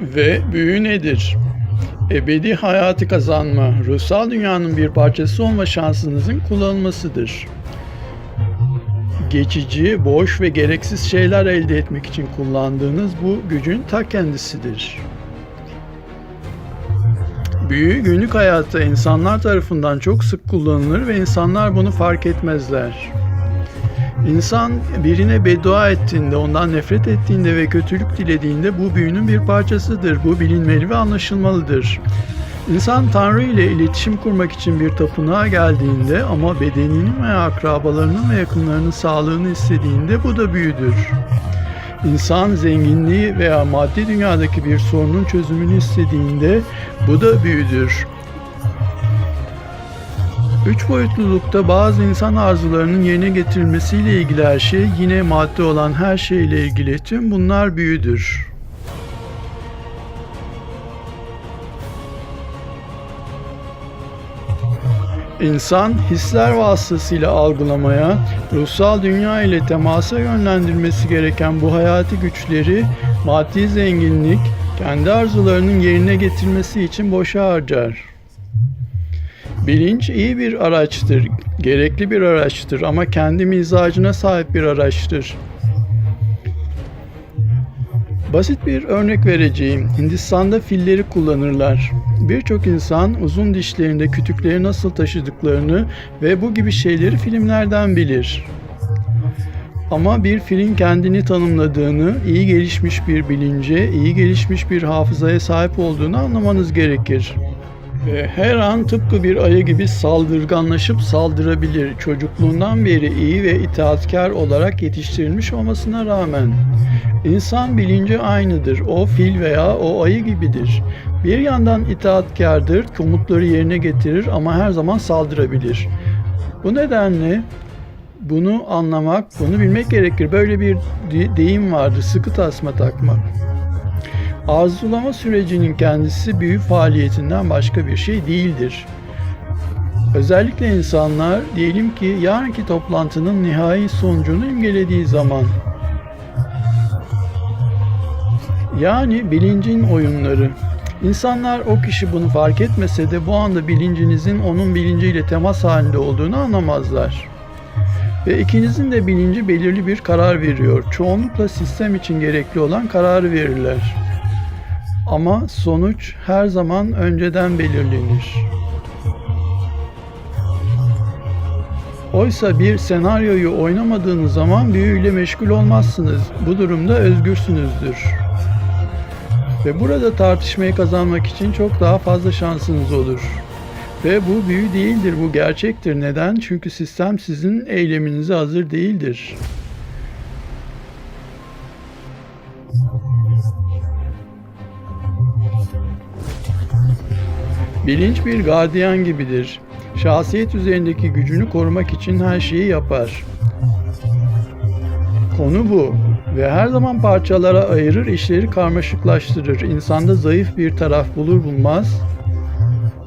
Ve büyü nedir? Ebedi hayatı kazanma, ruhsal dünyanın bir parçası olma şansınızın kullanılmasıdır. Geçici, boş ve gereksiz şeyler elde etmek için kullandığınız bu gücün ta kendisidir. Büyü günlük hayatta insanlar tarafından çok sık kullanılır ve insanlar bunu fark etmezler. İnsan birine beddua ettiğinde, ondan nefret ettiğinde ve kötülük dilediğinde bu büyünün bir parçasıdır. Bu bilinmeli ve anlaşılmalıdır. İnsan Tanrı ile iletişim kurmak için bir tapınağa geldiğinde ama bedeninin veya akrabalarının ve yakınlarının sağlığını istediğinde bu da büyüdür. İnsan zenginliği veya maddi dünyadaki bir sorunun çözümünü istediğinde bu da büyüdür. Üç boyutlulukta bazı insan arzularının yerine getirilmesiyle ilgili her şey, yine madde olan her şeyle ilgili tüm bunlar büyüdür. İnsan hisler vasıtasıyla algılamaya, ruhsal dünya ile temasa yönlendirmesi gereken bu hayati güçleri maddi zenginlik, kendi arzularının yerine getirmesi için boşa harcar. Bilinç iyi bir araçtır, gerekli bir araçtır ama kendi mizacına sahip bir araçtır. Basit bir örnek vereceğim. Hindistan'da filleri kullanırlar. Birçok insan uzun dişlerinde kütükleri nasıl taşıdıklarını ve bu gibi şeyleri filmlerden bilir. Ama bir filin kendini tanımladığını, iyi gelişmiş bir bilince, iyi gelişmiş bir hafızaya sahip olduğunu anlamanız gerekir. Ve her an tıpkı bir ayı gibi saldırganlaşıp saldırabilir. Çocukluğundan beri iyi ve itaatkar olarak yetiştirilmiş olmasına rağmen. İnsan bilinci aynıdır. O fil veya o ayı gibidir. Bir yandan itaatkardır, komutları yerine getirir ama her zaman saldırabilir. Bu nedenle bunu anlamak, bunu bilmek gerekir. Böyle bir de- deyim vardır, sıkı tasma takmak. Arzulama sürecinin kendisi büyü faaliyetinden başka bir şey değildir. Özellikle insanlar diyelim ki yarınki toplantının nihai sonucunu imgelediği zaman yani bilincin oyunları. İnsanlar o kişi bunu fark etmese de bu anda bilincinizin onun bilinciyle temas halinde olduğunu anlamazlar. Ve ikinizin de bilinci belirli bir karar veriyor. Çoğunlukla sistem için gerekli olan kararı verirler. Ama sonuç her zaman önceden belirlenir. Oysa bir senaryoyu oynamadığınız zaman büyüyle meşgul olmazsınız. Bu durumda özgürsünüzdür. Ve burada tartışmayı kazanmak için çok daha fazla şansınız olur. Ve bu büyü değildir, bu gerçektir. Neden? Çünkü sistem sizin eyleminize hazır değildir. Bilinç bir gardiyan gibidir. Şahsiyet üzerindeki gücünü korumak için her şeyi yapar. Konu bu ve her zaman parçalara ayırır, işleri karmaşıklaştırır. İnsanda zayıf bir taraf bulur bulmaz.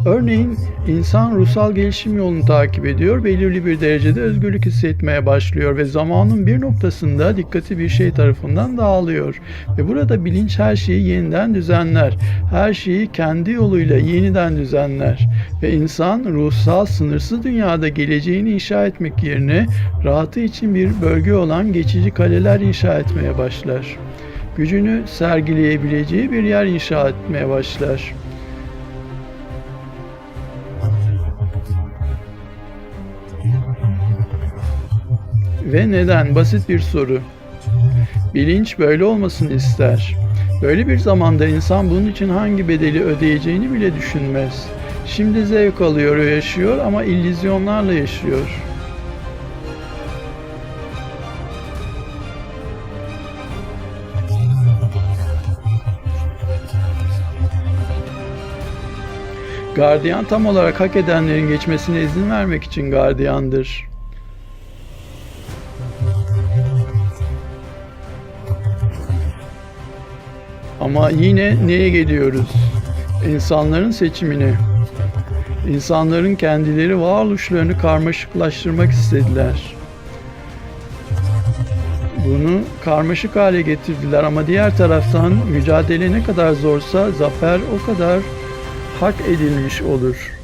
Örneğin insan ruhsal gelişim yolunu takip ediyor, belirli bir derecede özgürlük hissetmeye başlıyor ve zamanın bir noktasında dikkati bir şey tarafından dağılıyor. Ve burada bilinç her şeyi yeniden düzenler. Her şeyi kendi yoluyla yeniden düzenler. Ve insan ruhsal sınırsız dünyada geleceğini inşa etmek yerine rahatı için bir bölge olan geçici kaleler inşa etmeye başlar. Gücünü sergileyebileceği bir yer inşa etmeye başlar. Ve neden? Basit bir soru. Bilinç böyle olmasını ister. Böyle bir zamanda insan bunun için hangi bedeli ödeyeceğini bile düşünmez. Şimdi zevk alıyor yaşıyor ama illüzyonlarla yaşıyor. Gardiyan tam olarak hak edenlerin geçmesine izin vermek için gardiyandır. Ama yine neye geliyoruz? İnsanların seçimine. İnsanların kendileri varoluşlarını karmaşıklaştırmak istediler. Bunu karmaşık hale getirdiler ama diğer taraftan mücadele ne kadar zorsa zafer o kadar hak edilmiş olur.